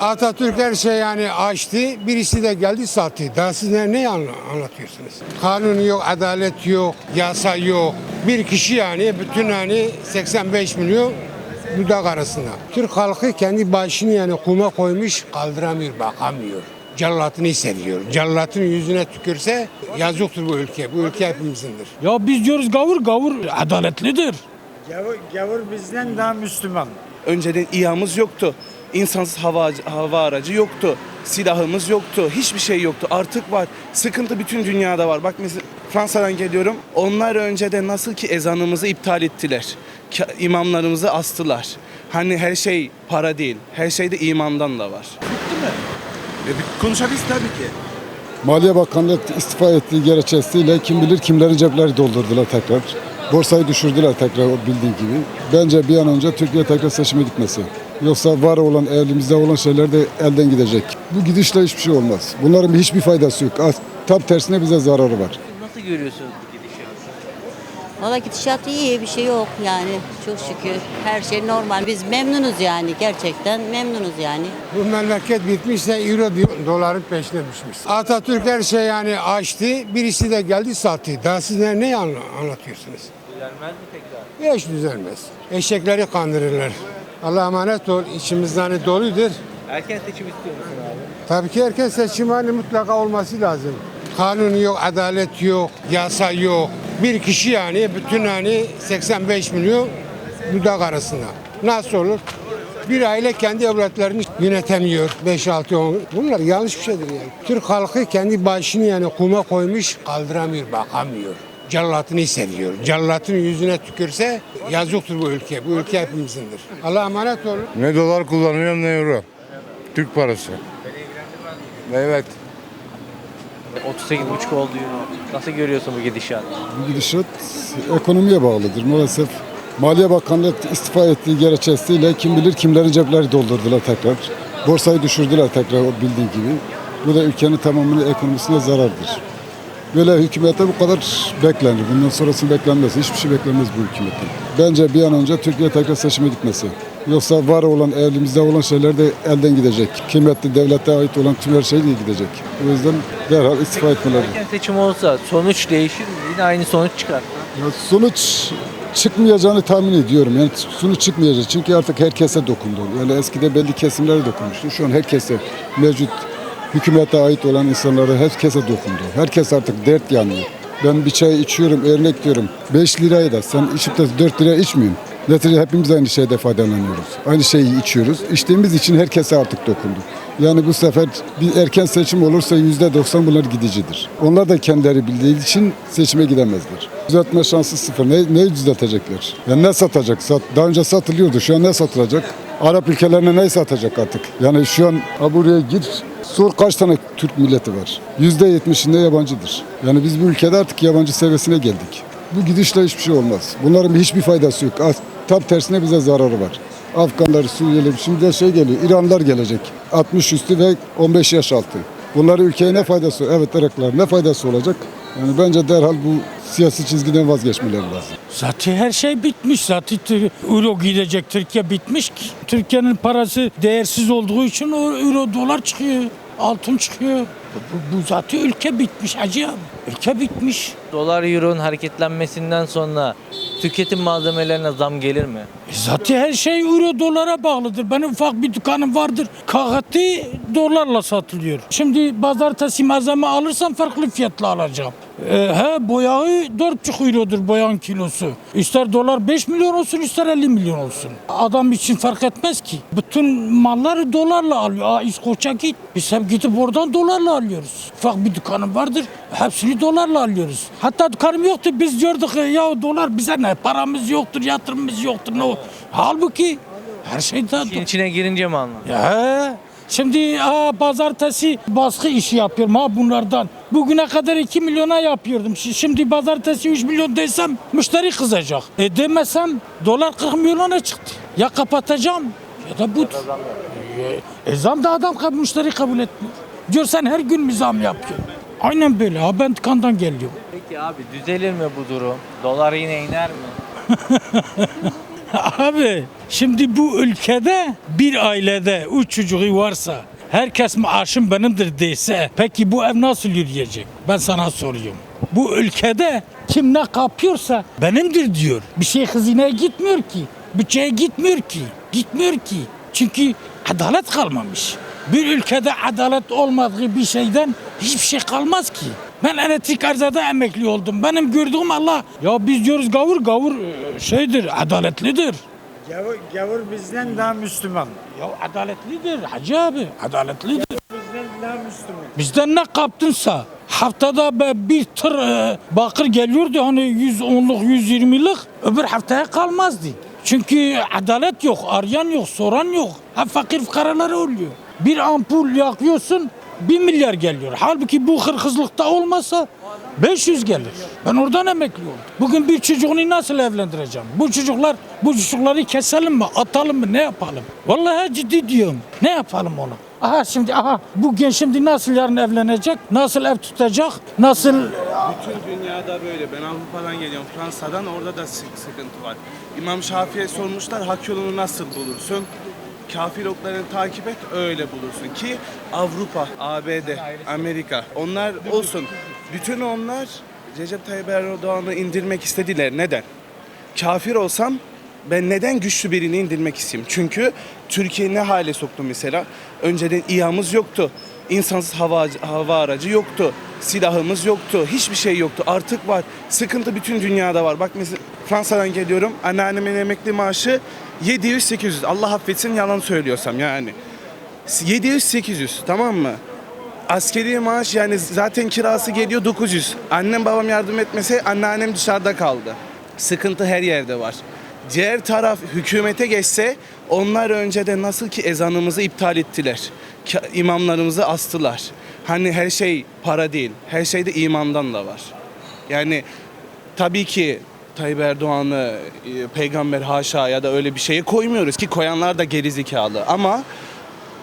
Atatürk her şey yani açtı, birisi de geldi sattı. Daha siz ne, ne anla- anlatıyorsunuz? Kanun yok, adalet yok, yasa yok. Bir kişi yani bütün hani 85 milyon dudak arasında. Türk halkı kendi başını yani kuma koymuş kaldıramıyor, bakamıyor. Cellatını hissediyor. Cellatın yüzüne tükürse yazıktır bu ülke. Bu ülke hepimizindir. Ya biz diyoruz gavur, gavur adaletlidir. Gavur, gavur bizden daha Müslüman. Önceden İHA'mız yoktu. İnsansız hava, hava aracı yoktu. Silahımız yoktu. Hiçbir şey yoktu. Artık var. Sıkıntı bütün dünyada var. Bak mesela Fransa'dan geliyorum. Onlar önceden nasıl ki ezanımızı iptal ettiler. İmamlarımızı astılar. Hani her şey para değil. Her şey de imandan da var. Konuşabiliriz tabii ki. Maliye Bakanlığı istifa ettiği gerekçesiyle kim bilir kimlerin cepleri doldurdular tekrar. Borsayı düşürdüler tekrar o bildiği gibi. Bence bir an önce Türkiye tekrar seçime gitmesi. Yoksa var olan elimizde olan şeyler de elden gidecek. Bu gidişle hiçbir şey olmaz. Bunların hiçbir faydası yok. Az- Tam tersine bize zararı var. Nasıl görüyorsunuz bu gidişatı? Valla gidişat iyi bir şey yok yani çok şükür. Her şey normal. Biz memnunuz yani gerçekten memnunuz yani. Bu memleket bitmişse euro di- doların peşine düşmüş. Atatürk her şey yani açtı, birisi de geldi sattı. Daha siz ne, ne anla- anlatıyorsunuz? Düzelmez mi tekrar? Hiç düzelmez. Eşekleri kandırırlar. Allah'a emanet ol. İçimizde hani doludur. Erken seçim istiyor musun abi? Tabii ki erken seçim hani mutlaka olması lazım. Kanun yok, adalet yok, yasa yok. Bir kişi yani bütün hani 85 milyon dudak arasında. Nasıl olur? Bir aile kendi evlatlarını yönetemiyor. 5 6 10. Bunlar yanlış bir şeydir yani. Türk halkı kendi başını yani kuma koymuş kaldıramıyor, bakamıyor. Cellatını hissediyor. Cellatın yüzüne tükürse yazıktır bu ülke. Bu ülke hepimizindir. Allah'a emanet olun. Ne dolar kullanıyorum ne euro. Türk parası. Evet. 38,5 oldu euro. Nasıl görüyorsun bu gidişatı? Bu gidişat ekonomiye bağlıdır maalesef. Maliye Bakanlığı istifa ettiği gerekçesiyle kim bilir kimlerin cepleri doldurdular tekrar. Borsayı düşürdüler tekrar o bildiği gibi. Bu da ülkenin tamamının ekonomisine zarardır. Böyle hükümete bu kadar beklenir. Bundan sonrası beklenmez. Hiçbir şey beklenmez bu hükümetten. Bence bir an önce Türkiye tekrar seçime gitmesi. Yoksa var olan, elimizde olan şeyler de elden gidecek. Kıymetli devlete ait olan tüm her şey de gidecek. O yüzden derhal istifa etmeleri. Erken seçim olsa sonuç değişir mi? Yine aynı sonuç çıkar. Ya sonuç çıkmayacağını tahmin ediyorum. Yani sonuç çıkmayacak. Çünkü artık herkese dokundu. Yani eskide belli kesimlere dokunmuştu. Şu an herkese mevcut hükümete ait olan insanlara herkese dokundu. Herkes artık dert yanıyor. Ben bir çay içiyorum, örnek diyorum. 5 liraya da sen içip de 4 liraya içmiyorsun. Neticede hepimiz aynı şeyde faydalanıyoruz. Aynı şeyi içiyoruz. İçtiğimiz için herkese artık dokundu. Yani bu sefer bir erken seçim olursa yüzde doksan bunlar gidicidir. Onlar da kendileri bildiği için seçime gidemezler. Düzeltme şansı sıfır. Ne, neyi düzeltecekler? Yani ne satacak? Sat, daha önce satılıyordu. Şu an ne satılacak? Arap ülkelerine ne satacak artık? Yani şu an buraya gir, sor kaç tane Türk milleti var? Yüzde yetmişinde yabancıdır. Yani biz bu ülkede artık yabancı seviyesine geldik. Bu gidişle hiçbir şey olmaz. Bunların hiçbir faydası yok. Tam tersine bize zararı var. Afganlar, Suriyeli, şimdi de şey geliyor, İranlar gelecek. 60 üstü ve 15 yaş altı. Bunların ülkeye ne faydası, evet Iraklar ne faydası olacak? Yani bence derhal bu siyasi çizgiden vazgeçmeleri lazım. Zaten her şey bitmiş. Zaten euro gidecek. Türkiye bitmiş ki. Türkiye'nin parası değersiz olduğu için o euro dolar çıkıyor. Altın çıkıyor. Bu, bu zaten ülke bitmiş hacı abi. Ülke bitmiş. Dolar euronun hareketlenmesinden sonra tüketim malzemelerine zam gelir mi? E Zaten her şey euro dolara bağlıdır. Benim ufak bir dükkanım vardır. Kahati dolarla satılıyor. Şimdi pazartesi malzeme alırsam farklı fiyatla alacağım. E, he boyağı 4,5 eurodur boyağın kilosu. İster dolar 5 milyon olsun ister 50 milyon olsun. Adam için fark etmez ki. Bütün malları dolarla alıyor. Aa İskoç'a git. Biz hep gidip oradan dolarla alıyoruz. Ufak bir dükkanım vardır. Hepsini dolarla alıyoruz. Hatta dükkanım yoktu. Biz diyorduk ya dolar bize ne? Paramız yoktur, yatırımımız yoktur. Ne? Halbuki her şey de İşin içine girince mi anladın? ya şimdi aa, pazartesi baskı işi yapıyorum ha bunlardan. Bugüne kadar 2 milyona yapıyordum. Şi- Şimdi pazartesi 3 milyon desem müşteri kızacak. E demesem dolar 40 milyona çıktı. Ya kapatacağım ya da bu. E, e zam da adam müşteri kabul etmiyor. Diyor sen her gün mü zam yapıyorsun? Aynen böyle. Ha ben dükkandan geliyorum. Peki abi düzelir mi bu durum? Dolar yine iner mi? Abi şimdi bu ülkede bir ailede üç çocuğu varsa herkes maaşım benimdir dese peki bu ev nasıl yürüyecek? Ben sana soruyorum. Bu ülkede kim ne kapıyorsa benimdir diyor. Bir şey hazineye gitmiyor ki. Bütçeye gitmiyor ki. Gitmiyor ki. Çünkü adalet kalmamış. Bir ülkede adalet olmadığı bir şeyden hiçbir şey kalmaz ki. Ben elektrik arzada emekli oldum. Benim gördüğüm Allah. Ya biz diyoruz gavur gavur e, şeydir, adaletlidir. Gavur, gavur bizden daha Müslüman. Ya adaletlidir hacı abi, adaletlidir. Bizden daha Müslüman. Bizden ne kaptınsa haftada bir tır e, bakır geliyordu hani 110'luk 120'lik öbür haftaya kalmazdı. Çünkü adalet yok, arayan yok, soran yok. Hep fakir fukaraları oluyor. Bir ampul yakıyorsun 1 milyar geliyor. Halbuki bu hırkızlıkta olmasa 500 gelir. Ben oradan emekli oldum. Bugün bir çocuğunu nasıl evlendireceğim? Bu çocuklar, bu çocukları keselim mi, atalım mı, ne yapalım? Vallahi ciddi diyorum. Ne yapalım onu? Aha şimdi aha bu genç şimdi nasıl yarın evlenecek? Nasıl ev tutacak? Nasıl Bütün dünyada böyle. Ben Avrupa'dan geliyorum. Fransa'dan orada da sık- sıkıntı var. İmam Şafii'ye sormuşlar hak yolunu nasıl bulursun? Kafir oklarını takip et öyle bulursun ki Avrupa, ABD, Amerika onlar olsun. Bütün onlar Recep Tayyip Erdoğan'ı indirmek istediler. Neden? Kafir olsam ben neden güçlü birini indirmek isteyeyim? Çünkü Türkiye ne hale soktu mesela? Önceden İHA'mız yoktu. İnsansız hava, hava aracı yoktu. Silahımız yoktu. Hiçbir şey yoktu. Artık var. Sıkıntı bütün dünyada var. Bak mesela Fransa'dan geliyorum. Anneannemin emekli maaşı 700-800. Allah affetsin yalan söylüyorsam yani. 700-800 tamam mı? Askeri maaş yani zaten kirası geliyor 900. Annem babam yardım etmese anneannem dışarıda kaldı. Sıkıntı her yerde var. Diğer taraf hükümete geçse onlar önceden nasıl ki ezanımızı iptal ettiler. İmamlarımızı astılar. Hani her şey para değil. Her şeyde imandan da var. Yani tabii ki Tayyip Erdoğan'ı e, peygamber haşa ya da öyle bir şeye koymuyoruz ki koyanlar da gerizekalı ama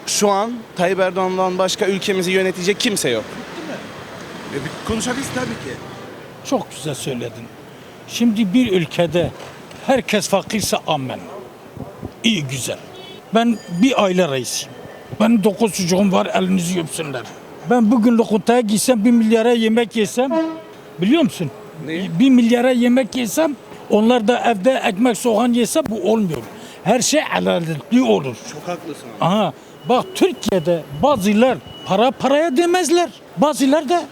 şu an Tayyip Erdoğan'dan başka ülkemizi yönetecek kimse yok. E, bir konuşabiliriz tabii ki. Çok güzel söyledin. Şimdi bir ülkede herkes fakirse amen. İyi güzel. Ben bir aile reisiyim. Benim dokuz çocuğum var elinizi öpsünler. Ben bugün lokantaya gitsem bir milyara yemek yesem biliyor musun? Ne? Bir milyara yemek yesem onlar da evde ekmek soğan yese bu olmuyor. Her şey adaletli olur. Çok haklısın abi. Aha bak Türkiye'de bazılar para paraya demezler. Bazılar da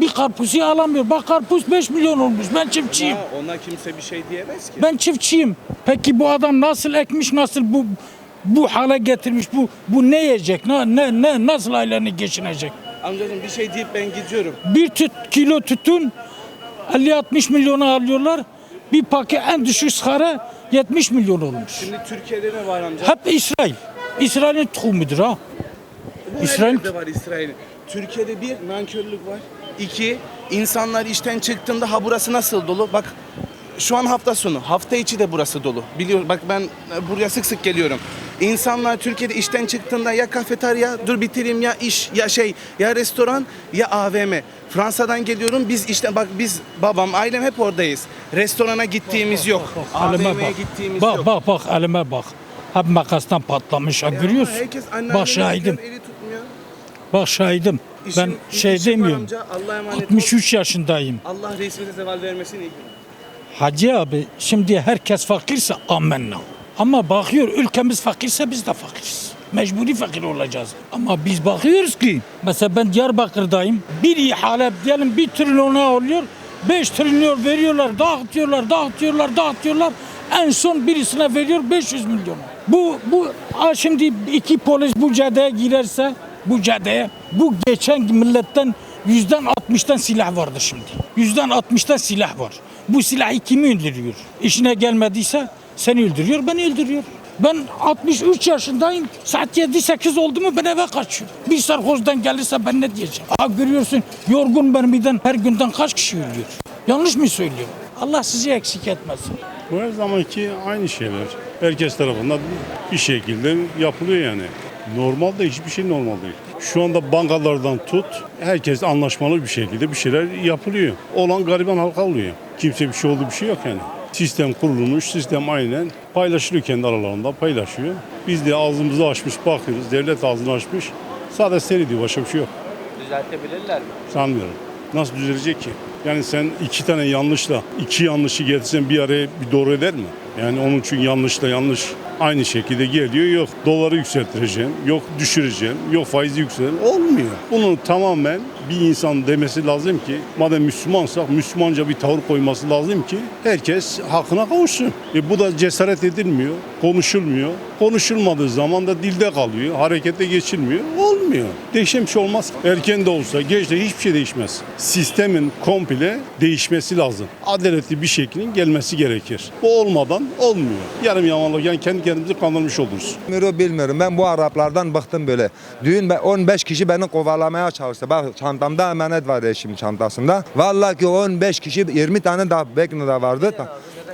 bir karpuzu alamıyor. Bak karpuz 5 milyon olmuş. Ben çiftçiyim. Ha, ona kimse bir şey diyemez ki. Ben çiftçiyim. Peki bu adam nasıl ekmiş, nasıl bu bu hale getirmiş? Bu bu ne yiyecek? Ne ne, ne nasıl aileni geçinecek? Amcacığım bir şey deyip ben gidiyorum. Bir tüt, kilo tütün 50-60 milyona alıyorlar. Bir paket en düşük sigara 70 milyon olmuş. Şimdi Türkiye'de ne var amca? Hep İsrail. İsrail'in tohumudur ha. Bu İsrail- İsrail... var İsrail'in. Türkiye'de bir nankörlük var. İki, insanlar işten çıktığında ha burası nasıl dolu? Bak şu an hafta sonu. Hafta içi de burası dolu. Biliyorum bak ben buraya sık sık geliyorum. İnsanlar Türkiye'de işten çıktığında ya kafeterya, dur bitireyim ya iş, ya şey, ya restoran, ya AVM. Fransa'dan geliyorum biz işte bak biz babam, ailem hep oradayız. Restorana gittiğimiz yok. AVM'ye gittiğimiz Bak yok. bak bak elime bak. Hep makastan patlamış ha Ya ama görüyorsun. Herkes anneannene Bak şahidim. eli tutmuyor. Bak şahidim. İşim- Ben işim şey var demiyorum. amca, Allah'a emanet ol. 63 yaşındayım. Allah resminize zeval vermesin iyi günler. Hacı abi şimdi herkes fakirse amenna. Ama bakıyor ülkemiz fakirse biz de fakiriz. Mecburi fakir olacağız. Ama biz bakıyoruz ki mesela ben Diyarbakır'dayım. Bir ihale diyelim bir trilyona oluyor. 5 trilyon veriyorlar, dağıtıyorlar, dağıtıyorlar, dağıtıyorlar. En son birisine veriyor 500 milyon. Bu bu şimdi iki polis bu caddeye girerse bu caddeye bu geçen milletten yüzden 60'tan silah vardı şimdi. Yüzden 60'tan silah var. Bu silahı kimi öldürüyor? İşine gelmediyse seni öldürüyor, beni öldürüyor. Ben 63 yaşındayım. Saat 7-8 oldu mu ben eve kaçıyorum. Bir sarhoşdan gelirse ben ne diyeceğim? Ha görüyorsun yorgun mermiden her günden kaç kişi ölüyor? Yanlış mı söylüyorum? Allah sizi eksik etmesin. Bu her zamanki aynı şeyler. Herkes tarafından bir şekilde yapılıyor yani. Normalde hiçbir şey normal değil. Şu anda bankalardan tut, herkes anlaşmalı bir şekilde bir şeyler yapılıyor. Olan gariban halka oluyor. Kimse bir şey oldu bir şey yok yani. Sistem kurulmuş, sistem aynen paylaşılıyor kendi aralarında paylaşıyor. Biz de ağzımızı açmış bakıyoruz, devlet ağzını açmış. Sadece seyrediyor, başka bir şey yok. Düzeltebilirler mi? Sanmıyorum. Nasıl düzelecek ki? Yani sen iki tane yanlışla iki yanlışı getirsen bir araya bir doğru eder mi? Yani onun için yanlışla yanlış aynı şekilde geliyor. Yok doları yükselttireceğim, yok düşüreceğim, yok faizi yükselteceğim. Olmuyor. Bunu tamamen bir insan demesi lazım ki madem Müslümansak Müslümanca bir tavır koyması lazım ki herkes hakkına kavuşsun. E bu da cesaret edilmiyor, konuşulmuyor. Konuşulmadığı zaman da dilde kalıyor, harekete geçilmiyor. Olmuyor. Değişen bir şey olmaz. Erken de olsa, geç de hiçbir şey değişmez. Sistemin komple değişmesi lazım. Adaletli bir şeklin gelmesi gerekir. Bu olmadan olmuyor. Yarım yamalak yani kendi kendimizi kandırmış oluruz. Bilmiyorum bilmiyorum. Ben bu Araplardan bıktım böyle. Dün ben- 15 kişi beni kovalamaya çalıştı. Bak çantamda emanet var eşimin çantasında. Vallahi ki 15 kişi 20 tane daha Bekno'da vardı.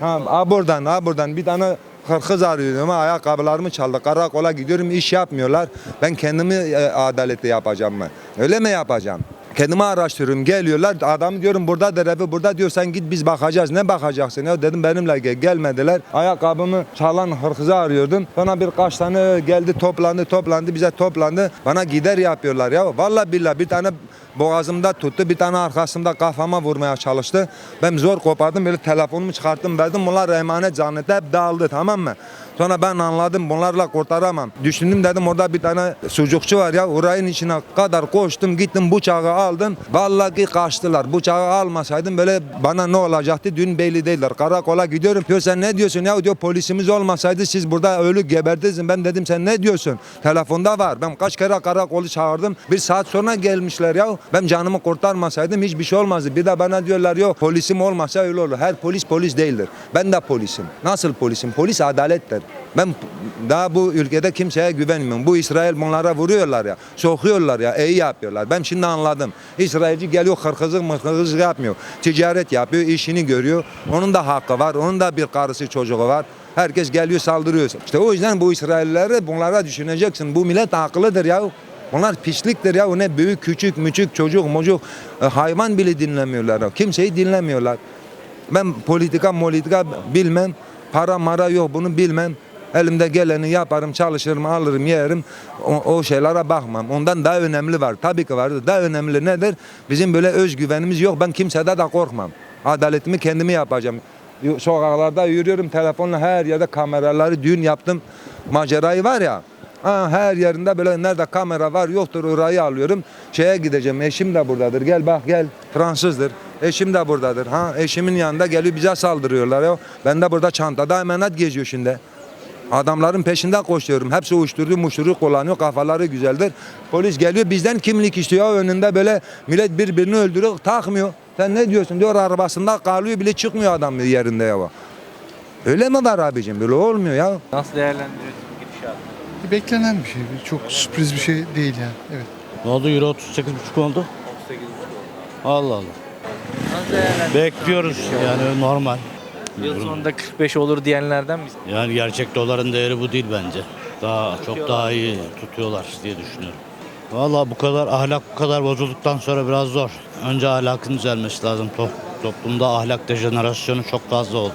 Ha, ha buradan ha buradan bir tane kız arıyorum. Ayakkabılarımı çaldı. Karakola gidiyorum iş yapmıyorlar. Ben kendimi e, adaletli yapacağım ben. Öyle mi yapacağım? Kendimi araştırıyorum geliyorlar adam diyorum burada evi burada diyor sen git biz bakacağız ne bakacaksın ya dedim benimle gel gelmediler ayakkabımı çalan hırkızı arıyordum sonra birkaç tane geldi toplandı toplandı bize toplandı bana gider yapıyorlar ya vallahi billahi bir tane boğazımda tuttu bir tane arkasında kafama vurmaya çalıştı ben zor kopardım böyle telefonumu çıkarttım verdim bunlar emanet zannetti hep dağıldı tamam mı Sonra ben anladım bunlarla kurtaramam. Düşündüm dedim orada bir tane sucukçu var ya orayın içine kadar koştum gittim bıçağı aldım. Vallahi kaçtılar. Bıçağı almasaydım böyle bana ne olacaktı dün belli değiller. Karakola gidiyorum. Diyor sen ne diyorsun ya diyor polisimiz olmasaydı siz burada ölü geberdiniz. Ben dedim sen ne diyorsun? Telefonda var. Ben kaç kere karakolu çağırdım. Bir saat sonra gelmişler ya. Ben canımı kurtarmasaydım hiçbir şey olmazdı. Bir de bana diyorlar yok polisim olmasa öyle olur. Her polis polis değildir. Ben de polisim. Nasıl polisim? Polis adalettir. Ben daha bu ülkede kimseye güvenmiyorum. Bu İsrail bunlara vuruyorlar ya. Sokuyorlar ya. iyi yapıyorlar. Ben şimdi anladım. İsrailci geliyor hırkızlık mırkızlık yapmıyor. Ticaret yapıyor. işini görüyor. Onun da hakkı var. Onun da bir karısı çocuğu var. Herkes geliyor saldırıyor. İşte o yüzden bu İsraillileri bunlara düşüneceksin. Bu millet haklıdır ya. Bunlar pisliktir ya. O ne büyük küçük müçük çocuk mocuk e, hayvan bile dinlemiyorlar. Kimseyi dinlemiyorlar. Ben politika politika bilmem. Para mara yok bunu bilmem. Elimde geleni yaparım, çalışırım, alırım, yerim. O, o şeylere bakmam. Ondan daha önemli var. Tabii ki var. Daha önemli nedir? Bizim böyle özgüvenimiz yok. Ben kimsede de korkmam. Adaletimi kendimi yapacağım. Sokaklarda yürüyorum telefonla her yerde kameraları dün yaptım. Macerayı var ya. Her yerinde böyle nerede kamera var yoktur orayı alıyorum. Şeye gideceğim. Eşim de buradadır. Gel bak gel. Fransızdır. Eşim de buradadır. Ha eşimin yanında geliyor bize saldırıyorlar ya. Ben de burada çantada emanet geziyor şimdi. Adamların peşinden koşuyorum. Hepsi uyuşturucu muşturucu kullanıyor. Kafaları güzeldir. Polis geliyor bizden kimlik istiyor. Önünde böyle millet birbirini öldürüyor. Takmıyor. Sen ne diyorsun diyor arabasında kalıyor bile çıkmıyor adam yerinde ya. Öyle mi var abicim? Böyle olmuyor ya. Nasıl değerlendiriyorsun? Beklenen bir şey. Çok sürpriz bir şey değil yani. Evet. Ne oldu? Euro 38,5 oldu. Allah Allah. Nasıl değerlendiriyorsun? Bekliyoruz yani normal. Yıl sonunda 45 olur diyenlerden misin? Yani gerçek doların değeri bu değil bence. Daha çok daha iyi tutuyorlar diye düşünüyorum. Vallahi bu kadar ahlak bu kadar bozulduktan sonra biraz zor. Önce ahlakın düzelmesi lazım. To- Toplumda ahlak dejenerasyonu çok fazla oldu.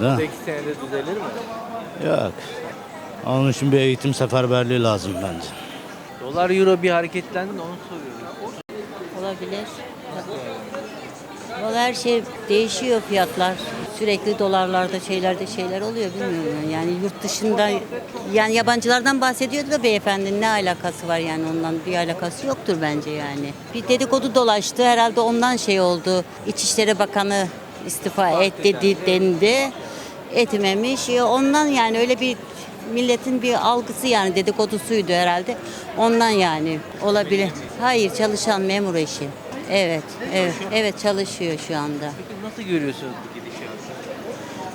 Değil mi? 8 senede düzelir mi? Yok. Onun için bir eğitim seferberliği lazım bence. Dolar euro bir hareketlendi de onu soruyorum. Olabilir. Valla her şey değişiyor fiyatlar. Sürekli dolarlarda şeylerde şeyler oluyor bilmiyorum yani. Yani yurt dışında yani yabancılardan bahsediyordu da beyefendi ne alakası var yani ondan bir alakası yoktur bence yani. Bir dedikodu dolaştı herhalde ondan şey oldu. İçişleri Bakanı istifa et dedi dendi. Etmemiş. Ondan yani öyle bir milletin bir algısı yani dedikodusuydu herhalde. Ondan yani olabilir. Hayır çalışan memur eşi. Evet, evet, evet çalışıyor şu anda. Peki nasıl görüyorsunuz bu gidişatı?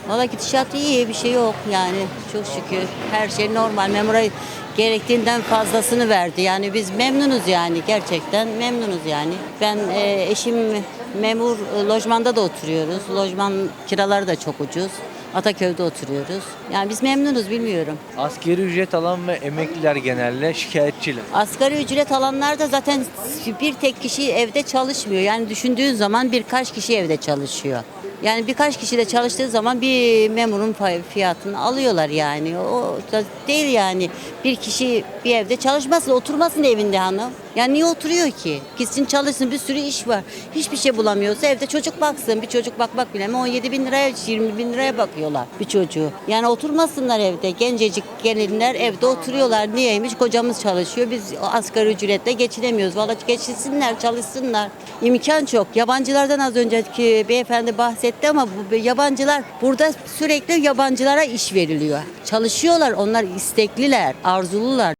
Valla gidişat iyi bir şey yok yani çok şükür. Her şey normal. Memura gerektiğinden fazlasını verdi. Yani biz memnunuz yani gerçekten memnunuz yani. Ben e, eşim memur e, lojmanda da oturuyoruz. Lojman kiraları da çok ucuz. Ataköy'de oturuyoruz. Yani biz memnunuz bilmiyorum. Asgari ücret alan ve emekliler genelde şikayetçiler. Asgari ücret alanlar da zaten bir tek kişi evde çalışmıyor. Yani düşündüğün zaman birkaç kişi evde çalışıyor. Yani birkaç kişi de çalıştığı zaman bir memurun fiyatını alıyorlar yani. O da değil yani. Bir kişi bir evde çalışmasın, oturmasın evinde hanım. Yani niye oturuyor ki? Gitsin çalışsın bir sürü iş var. Hiçbir şey bulamıyorsa evde çocuk baksın. Bir çocuk bakmak bile mi 17 bin liraya 20 bin liraya bakıyorlar bir çocuğu. Yani oturmasınlar evde. Gencecik gelinler evde oturuyorlar. Niyeymiş? Kocamız çalışıyor. Biz asgari ücretle geçinemiyoruz. Vallahi geçinsinler, çalışsınlar. İmkan çok. Yabancılardan az önceki beyefendi bahsetti ama bu yabancılar burada sürekli yabancılara iş veriliyor. Çalışıyorlar. Onlar istekliler, arzulular.